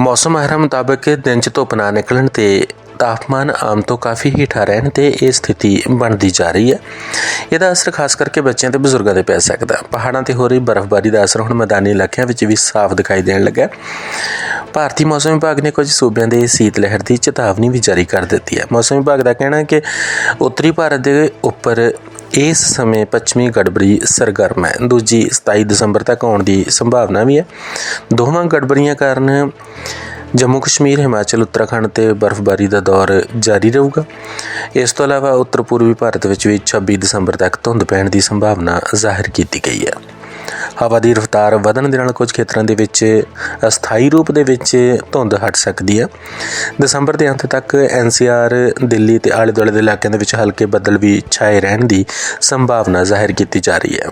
ਮੌਸਮ ਮਾਹਿਰਾਂ ਮੁਤਾਬਕ ਦਿਨ 'ਚ ਧੁੱਪ ਨਾ ਨਿਕਲਣ ਤੇ ਤਾਪਮਾਨ ਆਮ ਤੋਂ ਕਾਫੀ ਹੇਠਾਂ ਰਹਿਣ ਤੇ ਇਹ ਸਥਿਤੀ ਬਣਦੀ ਜਾ ਰਹੀ ਹੈ। ਇਹਦਾ ਅਸਰ ਖਾਸ ਕਰਕੇ ਬੱਚਿਆਂ ਤੇ ਬਜ਼ੁਰਗਾਂ ਤੇ ਪੈ ਸਕਦਾ ਪਹਾੜਾਂ ਤੇ ਹੋ ਰਹੀ ਬਰਫ਼ਬਾਰੀ ਦਾ ਅਸਰ ਹੁਣ ਮੈਦਾਨੀ ਇਲਾਕਿਆਂ ਵਿੱਚ ਵੀ ਸਾਫ਼ ਦਿਖਾਈ ਦੇਣ ਲੱਗਾ ਭਾਰਤੀ ਮੌਸਮ ਵਿਭਾਗ ਨੇ ਕੁਝ ਸੂਬਿਆਂ ਦੇ ਸੀਤ ਲਹਿਰ ਦੀ ਚੇਤਾਵਨੀ ਵੀ ਜਾਰੀ ਕਰ ਦਿੱਤੀ ਹੈ। ਮੌਸਮ ਵਿਭਾਗ ਦਾ ਕਹਿਣਾ ਹੈ ਕਿ ਉੱਤਰੀ ਭਾਰਤ ਦੇ ਉੱਪਰ ਇਸ ਸਮੇਂ ਪੱਛਮੀ ਗੜਬੜੀ ਸਰਗਰਮ ਹੈ। ਦੂਜੀ 27 ਦਸੰਬਰ ਤੱਕ ਆਉਣ ਦੀ ਸੰਭਾਵਨਾ ਵੀ ਹੈ। ਦੋਵਾਂ ਗੜਬੜੀਆਂ ਕਾਰਨ ਜੰਮੂ ਕਸ਼ਮੀਰ, ਹਿਮਾਚਲ, ਉੱਤਰਾਖੰਡ ਤੇ ਬਰਫ਼ਬਾਰੀ ਦਾ ਦੌਰ ਜਾਰੀ ਰਹੂਗਾ। ਇਸ ਤੋਂ ਇਲਾਵਾ ਉੱਤਰ ਪੂਰਬੀ ਭਾਰਤ ਵਿੱਚ ਵੀ 26 ਦਸੰਬਰ ਤੱਕ ਧੁੰਦ ਪੈਣ ਦੀ ਸੰਭਾਵਨਾ ਜ਼ਾਹਿਰ ਕੀਤੀ ਗਈ ਹੈ। ਹਵਾ ਦੀ ਰਫ਼ਤਾਰ ਵਧਣ ਦੇ ਨਾਲ ਕੁਝ ਖੇਤਰਾਂ ਦੇ ਵਿੱਚ ਅਸਥਾਈ ਰੂਪ ਦੇ ਵਿੱਚ ਧੁੰਦ ਹਟ ਸਕਦੀ ਹੈ। ਦਸੰਬਰ ਦੇ ਅੰਤ ਤੱਕ ਐਨਸੀਆਰ ਦਿੱਲੀ ਤੇ ਆਲੇ ਦੁਆਲੇ ਦੇ ਇਲਾਕਿਆਂ ਦੇ ਵਿੱਚ ਹਲਕੇ ਬੱਦਲ ਵੀ ਛਾਏ ਰਹਿਣ ਦੀ ਸੰਭਾਵਨਾ ਜ਼ਾਹਿਰ ਕੀਤੀ ਜਾ ਰਹੀ ਹੈ।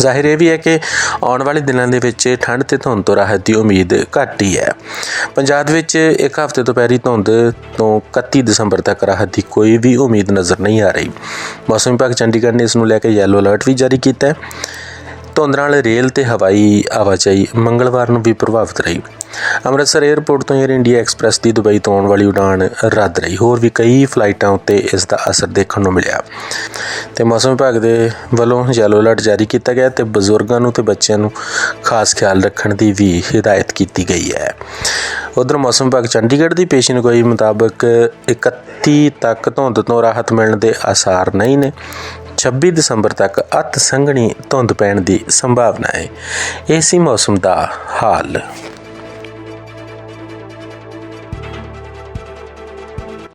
ਜ਼ਾਹਿਰ ਇਹ ਵੀ ਹੈ ਕਿ ਆਉਣ ਵਾਲੇ ਦਿਨਾਂ ਦੇ ਵਿੱਚ ਠੰਡ ਤੇ ਧੁੰਦ ਤੋਂ ਰਾਹਤ ਦੀ ਉਮੀਦ ਘੱਟ ਹੀ ਹੈ। ਪੰਜਾਬ ਵਿੱਚ ਇੱਕ ਹਫ਼ਤੇ ਤੋਂ ਪੈਰੀ ਧੁੰਦ ਤੋਂ 31 ਦਸੰਬਰ ਤੱਕ ਰਾਹਤ ਦੀ ਕੋਈ ਵੀ ਉਮੀਦ ਨਜ਼ਰ ਨਹੀਂ ਆ ਰਹੀ। ਮੌਸਮ ਵਿਭਾਗ ਚੰਡੀਗੜ੍ਹ ਨੇ ਇਸ ਨੂੰ ਲੈ ਕੇ ਯੈਲੋ ਅਲਰਟ ਵੀ ਜਾਰੀ ਕੀਤਾ ਹੈ। ਧੁੰਦ ਨਾਲ ਰੇਲ ਤੇ ਹਵਾਈ ਆਵਾਜਾਈ ਮੰਗਲਵਾਰ ਨੂੰ ਵੀ ਪ੍ਰਭਾਵਿਤ ਰਹੀ। ਅੰਮ੍ਰਿਤਸਰ 에ਅਰਪੋਰਟ ਤੋਂ 에ਅਰ ਇੰਡੀਆ ਐਕਸਪ੍ਰੈਸ ਦੀ ਦੁਬਈ ਤੋਂ ਆਉਣ ਵਾਲੀ ਉਡਾਨ ਰੱਦ ਰਹੀ। ਹੋਰ ਵੀ ਕਈ ਫਲਾਈਟਾਂ ਉੱਤੇ ਇਸ ਦਾ ਅਸਰ ਦੇਖਣ ਨੂੰ ਮਿਲਿਆ। ਤੇ ਮੌਸਮ ਵਿਭਾਗ ਦੇ ਵੱਲੋਂ ਯੈਲੋ ਅਲਰਟ ਜਾਰੀ ਕੀਤਾ ਗਿਆ ਤੇ ਬਜ਼ੁਰਗਾਂ ਨੂੰ ਤੇ ਬੱਚਿਆਂ ਨੂੰ ਖਾਸ ਖਿਆਲ ਰੱਖਣ ਦੀ ਵੀ ਹਦਾਇਤ ਕੀਤੀ ਗਈ ਹੈ। ਉਧਰ ਮੌਸਮ ਵਿਭਾਗ ਚੰਡੀਗੜ੍ਹ ਦੀ ਪੇਸ਼ੀਨਗੋਈ ਮੁਤਾਬਕ 31 ਤੱਕ ਧੁੰਦ ਤੋਂ ਰਾਹਤ ਮਿਲਣ ਦੇ ਆਸਾਰ ਨਹੀਂ ਨੇ। 26 ਦਸੰਬਰ ਤੱਕ ਅਤ ਸੰਘਣੀ ਧੁੰਦ ਪੈਣ ਦੀ ਸੰਭਾਵਨਾ ਹੈ। ਏਸੀ ਮੌਸਮ ਦਾ ਹਾਲ।